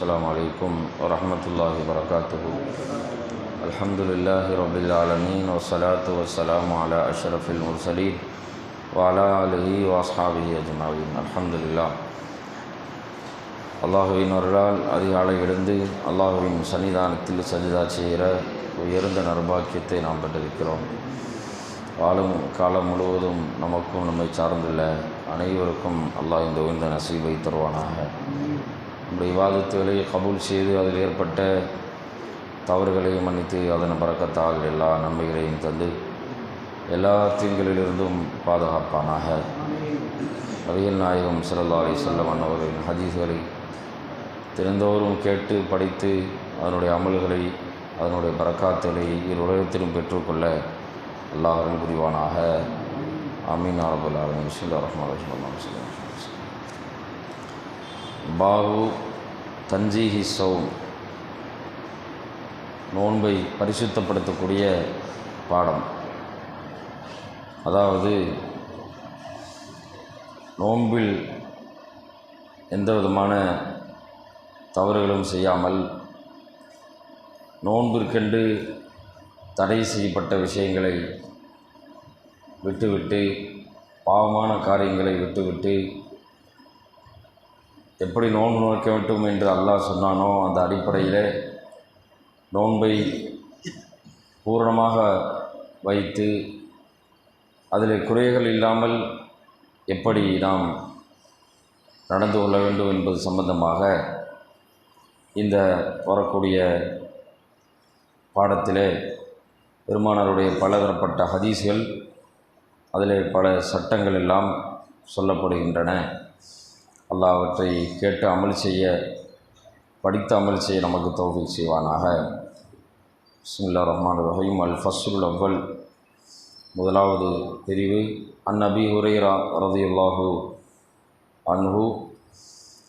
السلام عليكم ورحمة الله وبركاته الحمد لله رب العالمين والصلاة والسلام على أشرف المرسلين وعلى آله وأصحابه أجمعين الحمد لله அல்லாஹுவின் அருளால் அதிகாலை எழுந்து அல்லாஹுவின் சன்னிதானத்தில் சஜிதா செய்கிற உயர்ந்த நர்பாக்கியத்தை நாம் பெற்றிருக்கிறோம் வாழும் காலம் முழுவதும் நமக்கும் நம்மை சார்ந்துள்ள அனைவருக்கும் அல்லாஹ் இந்த உயர்ந்த நசீபை தருவானாக நம்முடைய விவாதத்துகளை கபூல் செய்து அதில் ஏற்பட்ட தவறுகளை மன்னித்து அதன் பறக்கத்தால் எல்லா நன்மைகளையும் தந்து எல்லா தீன்களிலிருந்தும் பாதுகாப்பானாக. நபிகள் நாயகம் சிறல்லா அலி செல்லவன் அவர்களின் ஹதீஸ்களை திறந்தோறும் கேட்டு படித்து அதனுடைய அமல்களை அதனுடைய பறக்காத்துகளை இரு உலகத்திலும் பெற்றுக்கொள்ள அல்லாஹ் புரிவானாக. அமீன் அரபுல் ஆலமின். ரஹ்மான் ரஹ்மான் சொல்லுவாங்க பாபு தஞ்சீஹி சௌம். நோன்பை பரிசுத்தப்படுத்தக்கூடிய பாடம். அதாவது நோன்பில் எந்த விதமான தவறுகளும் செய்யாமல் நோன்பிற்கென்று தடை செய்யப்பட்ட விஷயங்களை விட்டுவிட்டு பாவமான காரியங்களை விட்டுவிட்டு எப்படி நோன்பு நோக்க வேண்டும் என்று அல்லாஹ் சொன்னானோ அந்த அடிப்படையில் நோன்பை பூரணமாக வைத்து அதில் குறைகள் இல்லாமல் எப்படி நாம் நடந்து கொள்ள வேண்டும் என்பது சம்பந்தமாக இந்த வரக்கூடிய பாடத்திலே பெருமானாருடைய பலதரப்பட்ட ஹதீஸ்கள் அதில் பல சட்டங்கள் எல்லாம் சொல்லப்படுகின்றன. அல்லாஹ் அவற்றை கேட்டு அமல் செய்ய படித்து அமல் செய்ய நமக்கு தோஃபிக் செய்வானாக. பிஸ்மில்லா ரஹ்மான் ரஹீம். அல் ஃபஸ்ருல் அவ்வல். முதலாவது பிரிவு. அன் அபி ஹுரேரா ரதியுல்லாஹு அன்ஹு.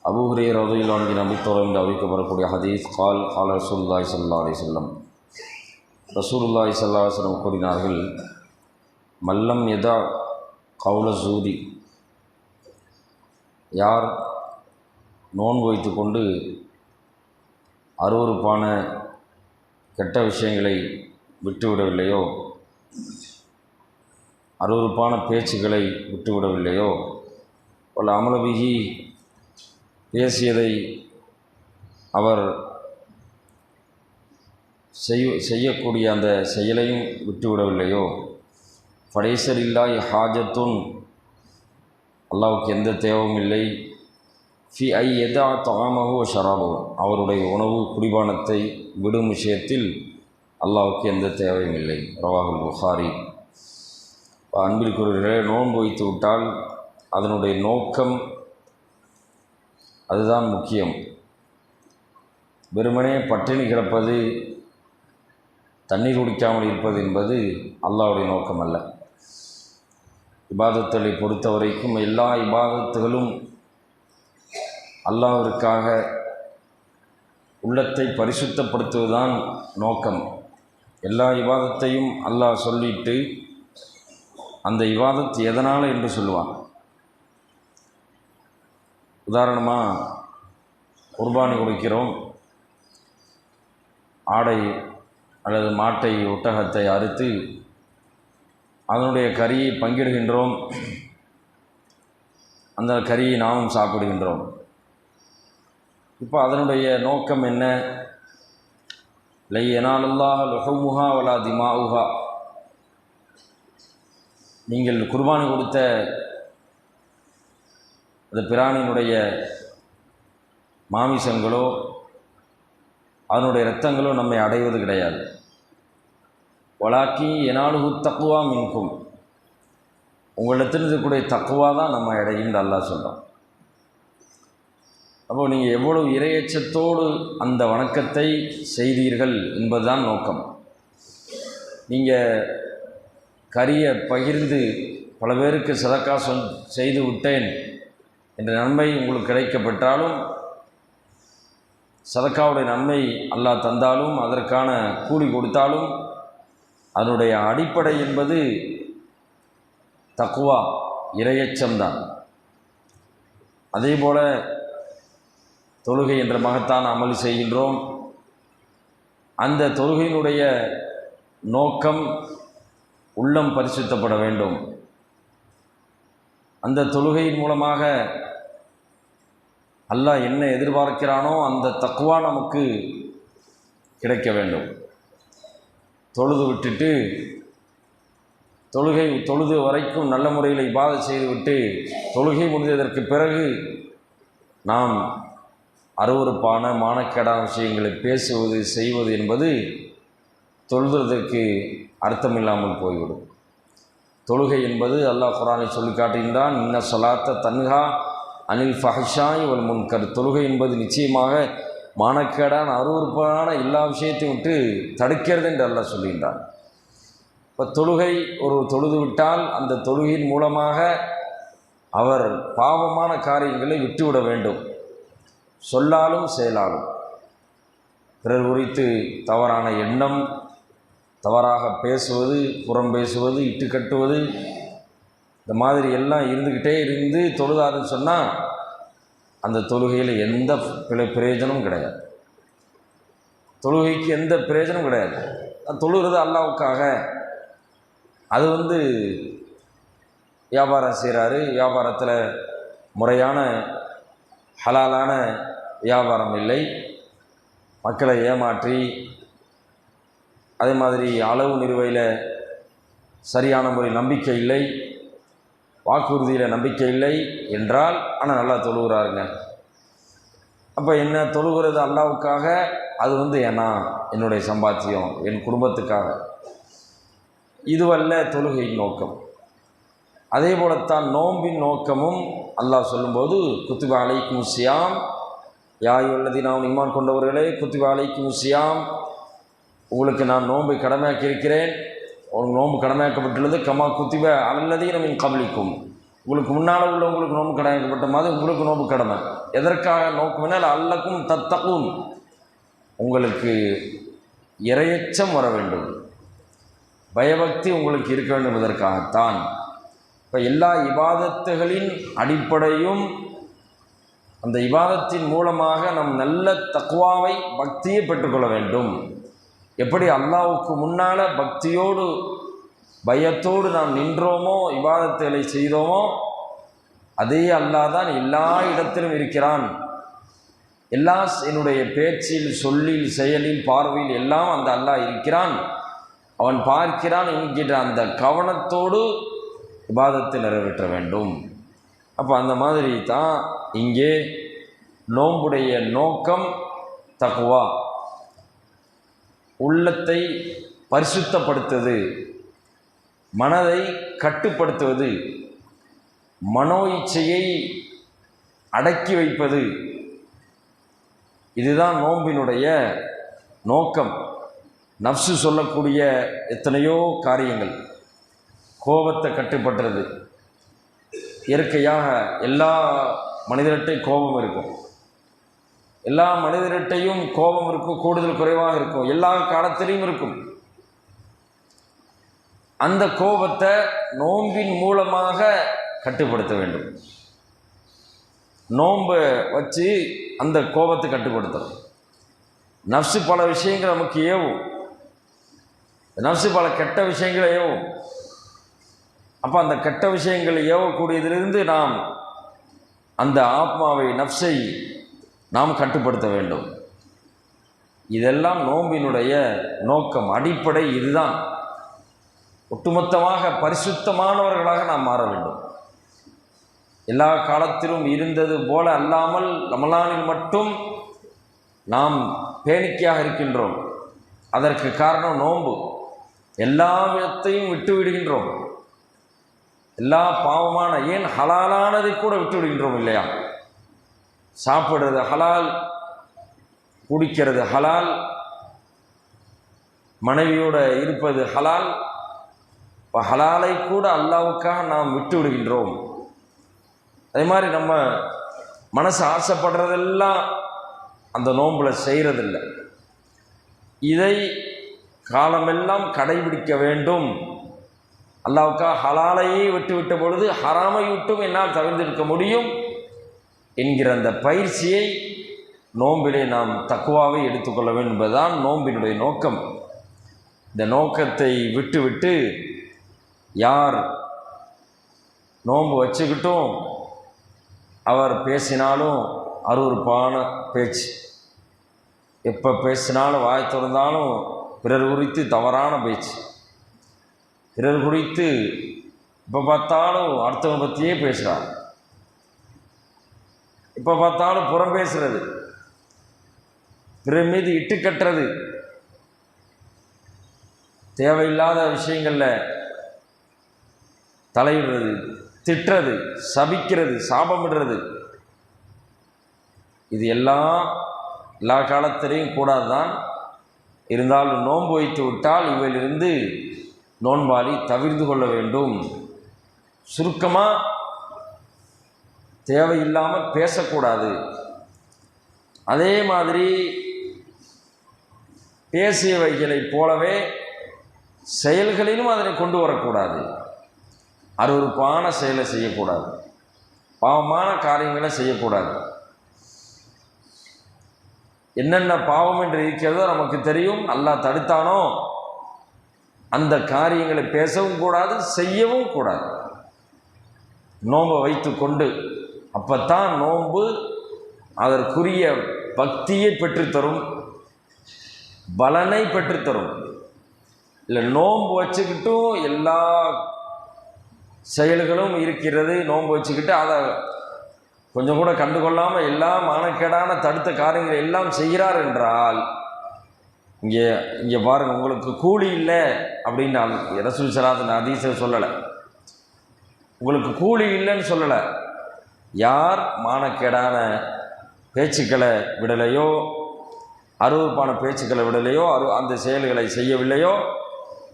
அபு ஹுரே ரதியுல்லான்கின் நபித்தோரம் என்று அறிவிக்கப்படக்கூடிய ஹதீஸ் கால் கால் ரசூல்லாய் சல்லா அலி செல்லம் ரசூலுல்லாய் சல்லா செல்லம் கூறினார்கள் மல்லம் எதா கவுல சூதி யார் நோன்பு வைத்து கொண்டு அருவறுப்பான கெட்ட விஷயங்களை விட்டுவிடவில்லையோ? அருவறுப்பான பேச்சுகளை விட்டுவிடவில்லையோ? பல அமலபிகி பேசியதை அவர் செய் செய்யக்கூடிய அந்த செயலையும் விட்டுவிடவில்லையோ? படைசர் இல்லாய் ஹாஜத்துன் அல்லாவுக்கு எந்த தேவையும் இல்லை. ஃபி ஐ எதா தாமகோ ஷராபோ. அவருடைய உணவு குடிபானத்தை விடும் விஷயத்தில் அல்லாவுக்கு எந்த தேவையும் இல்லை. ரவாகுல் புகாரி. அன்பிற்குரிய நோன்பு வைத்து விட்டால் அதனுடைய நோக்கம் அதுதான் முக்கியம். வெறுமனே பட்டினி கிடப்பது தண்ணீர் குடிக்காமல் இருப்பது என்பது அல்லாவுடைய நோக்கம் அல்ல இபாதத்துகளை பொறுத்த வரைக்கும் எல்லா இபாதத்துகளும் அல்லாவிற்காக உள்ளத்தை பரிசுத்தப்படுத்துவதுதான் நோக்கம். எல்லா இவாதத்தையும் அல்லாஹ் சொல்லிட்டு அந்த இவாதத்து எதனால் என்று சொல்லுவான். உதாரணமாக குர்பானி கொடுக்கிறோம். ஆடை அல்லது மாட்டை ஒட்டகத்தை அறுத்து அதனுடைய கறியை பங்கிடுகின்றோம். அந்த கறியை நாமும் சாப்பிடுகின்றோம். இப்போ அதனுடைய நோக்கம் என்ன? லை எனாலுல்லாஹ் லுஹமுஹா வலா திமாவுஹா நீங்கள் குர்பானி கொடுத்த அந்த பிராணியினுடைய மாமிசங்களோ அதனுடைய இரத்தங்களோ நம்மை அடைவது கிடையாது. வளாக்கி எனாலுகு தக்குவா மின்கும். உங்களிடத்தில் இருக்கக்கூடிய தக்குவா தான் நம்ம அடையும் அல்லாஹ் சொல்கிறோம் அப்போ நீங்கள் எவ்வளவு இரையச்சத்தோடு அந்த வணக்கத்தை செய்தீர்கள் என்பதுதான் நோக்கம். நீங்கள் கரியை பகிர்ந்து பல பேருக்கு சதக்கா சொல் செய்து விட்டேன் என்ற நன்மை உங்களுக்கு கிடைக்கப்பெற்றாலும் சதக்காவுடைய நன்மை அல்லாஹ் தந்தாலும் அதற்கான கூலி கொடுத்தாலும் அதனுடைய அடிப்படை என்பது தக்குவா இரையச்சம்தான். அதே போல் தொழுகை என்ற மகத்தான் அமல் செய்கின்றோம். அந்த தொழுகையினுடைய நோக்கம் உள்ளம் பரிசுத்தப்பட வேண்டும். அந்த தொழுகையின் மூலமாக அல்லாஹ் என்ன எதிர்பார்க்கிறானோ அந்த தக்குவா நமக்கு கிடைக்க வேண்டும். தொழுது விட்டுட்டு தொழுகை தொழுது வரைக்கும் நல்ல முறையில் இபாதை செய்துவிட்டு தொழுகை முடிந்ததற்கு பிறகு நாம் அருவறுப்பான மானக்கேடான விஷயங்களை பேசுவது செய்வது என்பது தொழுதுறதற்கு அர்த்தமில்லாமல் போய்விடும். தொழுகை என்பது அல்லாஹ் குரானை சொல்லி காட்டுகின்றான் இன்ன சொலாத்த தன்ஹா அனில் ஃபஹஷாய் இவள் முன்கர். தொழுகை என்பது நிச்சயமாக மானக்கேடான அருவறுப்பான எல்லா விஷயத்தையும் விட்டு தடுக்கிறது என்று அல்ல சொல்கின்றான். இப்போ தொழுகை ஒரு தொழுது விட்டால் அந்த தொழுகையின் மூலமாக அவர் பாவமான காரியங்களை விட்டுவிட வேண்டும். சொல்லாலும் செயலாலும். பிறர் குறித்து தவறான எண்ணம் தவறாக பேசுவது புறம் பேசுவது இட்டு கட்டுவது இந்த மாதிரி எல்லாம் இருந்துக்கிட்டே இருந்து தொழுதாருன்னு சொன்னால் அந்த தொழுகையில் எந்த பிரயோஜனமும் கிடையாது. தொழுகைக்கு எந்த பிரயோஜனமும் கிடையாது. தொழுகிறது அல்லாவுக்காக. அது வந்து வியாபாரம் செய்கிறாரு வியாபாரத்தில் முறையான ஹலாலான வியாபாரம் இல்லை. மக்களை ஏமாற்றி அதே மாதிரி அளவு நிறுவையில் சரியான முறை நம்பிக்கை இல்லை. வாக்குறுதியில் நம்பிக்கை இல்லை என்றால் ஆனால் நல்லா தொழுகிறாருங்க. அப்போ என்ன தொழுகிறது அல்லாவுக்காக? அது வந்து ஏன்னா என்னுடைய சம்பாத்தியம் என் குடும்பத்துக்காக. இதுவல்ல தொழுகையின் நோக்கம். அதே போலத்தான் நோம்பின் நோக்கமும் அல்லாஹ் சொல்லும்போது குத்துவாலை அலைக்கும் சியாம் யாய் உள்ளதி நாம் இம்மான் கொண்டவர்களே குத்துப அலைக்கும் சியாம் உங்களுக்கு நான் நோன்பை கடமையாக்கி இருக்கிறேன் உங்களுக்கு நோன்பு கடமையாக்கப்பட்டுள்ளது கமா குத்திவ அல்லதையும் நம்ம கபலிக்கும். உங்களுக்கு முன்னால் உள்ளவங்களுக்கு நோன்பு கடமையாக்கப்பட்ட மாதிரி உங்களுக்கு நோன்பு கடமை. எதற்காக நோக்குமெனால் அல்லக்கும் தத்தகும் உங்களுக்கு இரையச்சம் வர வேண்டும். பயபக்தி உங்களுக்கு இருக்க வேண்டும் என்பதற்காகத்தான். இப்போ எல்லா இபாதத்துகளின் அடிப்படையும் அந்த இபாதத்தின் மூலமாக நம் நல்ல தக்குவாவை பக்தியை பெற்றுக்கொள்ள வேண்டும். எப்படி அல்லாவுக்கு முன்னால் பக்தியோடு பயத்தோடு நாம் நின்றோமோ விவாதத்தை செய்தோமோ அதே அல்லாஹ் தான் எல்லா இடத்திலும் இருக்கிறான். எல்லா என்னுடைய பேச்சில் சொல்லில் செயலில் பார்வையில் எல்லாம் அந்த அல்லாஹ் இருக்கிறான். அவன் பார்க்கிறான் என்கிற அந்த கவனத்தோடு விவாதத்தை நிறைவேற்ற வேண்டும். அப்போ அந்த மாதிரி தான் இங்கே நோம்புடைய நோக்கம் தக்குவா உள்ளத்தை பரிசுத்தப்படுத்துவது மனதை கட்டுப்படுத்துவது. மனோ இச்சையை அடக்கி வைப்பது. இதுதான் நோம்பினுடைய நோக்கம். நப்சு சொல்லக்கூடிய எத்தனையோ காரியங்கள் கோபத்தை கட்டுப்படுறது இயற்கையாக எல்லா மனிதர்கிட்டையும் கோபம் இருக்கும். எல்லா மனிதர்கிட்டையும் கோபம் இருக்கும் கூடுதல் குறைவாக இருக்கும். எல்லா காலத்திலையும் இருக்கும். அந்த கோபத்தை நோன்பின் மூலமாக கட்டுப்படுத்த வேண்டும். நோன்பை வச்சு அந்த கோபத்தை கட்டுப்படுத்தணும். நஃப்ஸு பல விஷயங்கள் நமக்கு ஏவும். நஃப்ஸு பல கெட்ட விஷயங்களை ஏவும். அப்போ அந்த கெட்ட விஷயங்களை ஏவக்கூடியதிலிருந்து நாம் அந்த ஆத்மாவை நஃப்ஸை நாம் கட்டுப்படுத்த வேண்டும். இதெல்லாம் நோம்பினுடைய நோக்கம் அடிப்படை இதுதான். ஒட்டுமொத்தமாக பரிசுத்தமானவர்களாக நாம் மாற வேண்டும். எல்லா காலத்திலும் இருந்தது போல அல்லாமல் ரமலானில் மட்டும் நாம் பேணிக்கையாக இருக்கின்றோம். அதற்கு காரணம் நோன்பு. எல்லா விதத்தையும் விட்டு விடுகின்றோம். எல்லா பாவமான ஏன் ஹலாலானதை கூட விட்டு விடுகின்றோம் இல்லையா? சாப்பிடுறது ஹலால் குடிக்கிறது ஹலால் மனைவியோடு இருப்பது ஹலால். இப்போ ஹலாலை கூட அல்லாவுக்காக நாம் விட்டு விடுகின்றோம். அதே மாதிரி நம்ம மனசு ஆசைப்படுறதெல்லாம் அந்த நோம்பில் செய்கிறதில்ல இதை காலமெல்லாம் கடைபிடிக்க வேண்டும். அல்லாவுக்காக ஹலாலையே விட்டு விட்ட பொழுது ஹராமை விட்டும் என்னால் தவிர்த்திருக்க முடியும். என்கிற அந்த பயிற்சியை நோம்பிலே நாம் தக்குவாவை எடுத்துக்கொள்ள வேண்டும் என்பதுதான் நோம்பினுடைய நோக்கம். இந்த நோக்கத்தை விட்டுவிட்டு யார் நோன்பு வச்சுக்கிட்டும் அவர் பேசினாலும் அருவறுப்பான பேச்சு. எப்போ பேசினாலும் வாய் திறந்தாலும் பிறர் குறித்து தவறான பேச்சு. பிறர் குறித்து இப்போ பார்த்தாலும் அடுத்தவங்க பற்றியே பேசுகிறார் இப்போ பார்த்தாலும் புறம் பேசுறது. பிறர் மீது இட்டு கட்டுறது. தேவையில்லாத விஷயங்களில் தலையிடுறது திட்டுறது சபிக்கிறது சாபமிடுறது. இது எல்லாம் எல்லா காலத்திலையும் கூடாது தான் இருந்தாலும் நோன்பு வைத்து விட்டால் இவையிலிருந்து நோன்பாளி தவிர்த்து கொள்ள வேண்டும். சுருக்கமாக தேவையில்லாமல் பேசக்கூடாது. அதே மாதிரி பேசியவைகளைப் போலவே செயல்களிலும் அதனை கொண்டு வரக்கூடாது. அருவருப்பான செயலை செய்யக்கூடாது. பாவமான காரியங்களை செய்யக்கூடாது. என்னென்ன பாவம் என்று இருக்கிறதோ நமக்கு தெரியும். நல்லா தடுத்தானோ? அந்த காரியங்களை பேசவும் கூடாது செய்யவும் கூடாது. நோன்பை வைத்து கொண்டு அப்பத்தான் நோன்பு அதற்குரிய பக்தியை பெற்றுத்தரும் பலனை பெற்றுத்தரும். இல்லை நோன்பு வச்சுக்கிட்டும் எல்லா செயல்களும் இருக்கிறது. நோன்பு வச்சுக்கிட்டு அதை கொஞ்சம் கூட கண்டுகொள்ளாமல் எல்லா மானக்கேடான தடுத்த காரியங்களை எல்லாம் செய்கிறார் என்றால் இங்கே இங்கே பாருங்கள் உங்களுக்கு கூலி இல்லை அப்படின்னு ரசூல் சலாத் அதிசயம் சொல்லலை. உங்களுக்கு கூலி இல்லைன்னு சொல்லலை. யார் மானக்கேடான பேச்சுக்களை விடலையோ அருவப்பான பேச்சுக்களை விடலையோ அரு அந்த செயல்களை செய்யவில்லையோ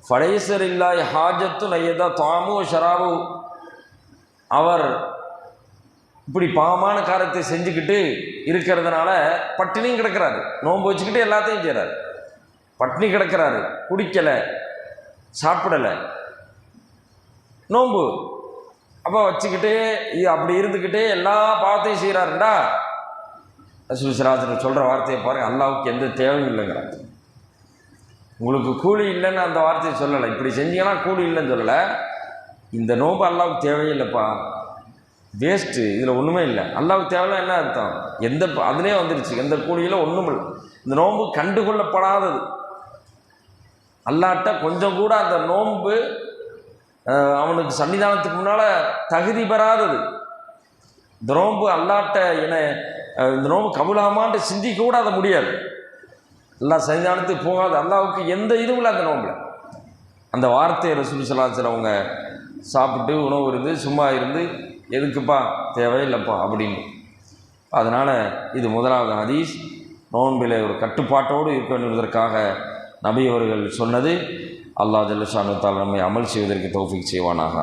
ஃபடைசர் இல்லாய் ஹாஜத்து நையதா தாமு ஷராபு. அவர் இப்படி பாவமான காரியத்தை செஞ்சுக்கிட்டு இருக்கிறதுனால பட்டினியும் கிடக்கிறாரு. நோன்பு வச்சுக்கிட்டு எல்லாத்தையும் செய்கிறார் பட்டினி கிடக்கிறாரு. குடிக்கலை. சாப்பிடலை. நோன்பு அப்போ வச்சுக்கிட்டு இது அப்படி இருந்துக்கிட்டே எல்லா பாவத்தையும் செய்கிறாருண்டா ரசூல் சொல்கிற வார்த்தையை பாருங்கள் அல்லாவுக்கு எந்த தேவையும் இல்லைங்கிறார் உங்களுக்கு கூலி இல்லைன்னு அந்த வார்த்தையை சொல்லலை. இப்படி செஞ்சீங்கன்னா கூலி இல்லைன்னு சொல்லலை. இந்த நோன்பு அல்லாவுக்கு தேவையில்லைப்பா வேஸ்ட்டு இதில் ஒன்றுமே இல்லை. அல்லாவுக்கு தேவையில்லை என்ன அர்த்தம்? எந்த அதுலேயே வந்துருச்சு. எந்த கூலியில் ஒன்றும் இல்லை. இந்த நோம்பு கண்டுகொள்ளப்படாதது. அல்லாட்ட கொஞ்சம் கூட அந்த நோன்பு அவனுக்கு சன்னிதானத்துக்கு முன்னால் தகுதி பெறாதது. இந்த நோன்பு அல்லாட்ட என இந்த நோம்பு கபுலாமான்ட்டு சிந்திக்க கூட அதை முடியாது. எல்லாம் சன்னிதானத்துக்கு போகாது. அல்லாவுக்கு எந்த இதுவும் இல்லை அந்த நோம்பில் அந்த வார்த்தையை ரசூல் சலாச்சல் அவங்க சாப்பிட்டு உணவு இருந்து சும்மா இருந்து எதுக்குப்பா தேவையில்லைப்பா அப்படின்னு. அதனால் இது முதலாவது ஹதீஸ். நோன்பில் ஒரு கட்டுப்பாட்டோடு இருக்க வேண்டியதற்காக என்பதற்காக நபி அவர்கள் சொன்னது. அல்லாஹ் ஜல்லஷானு தால் நம்மை அமல் செய்வதற்கு தௌஃபிக் செய்வானாக.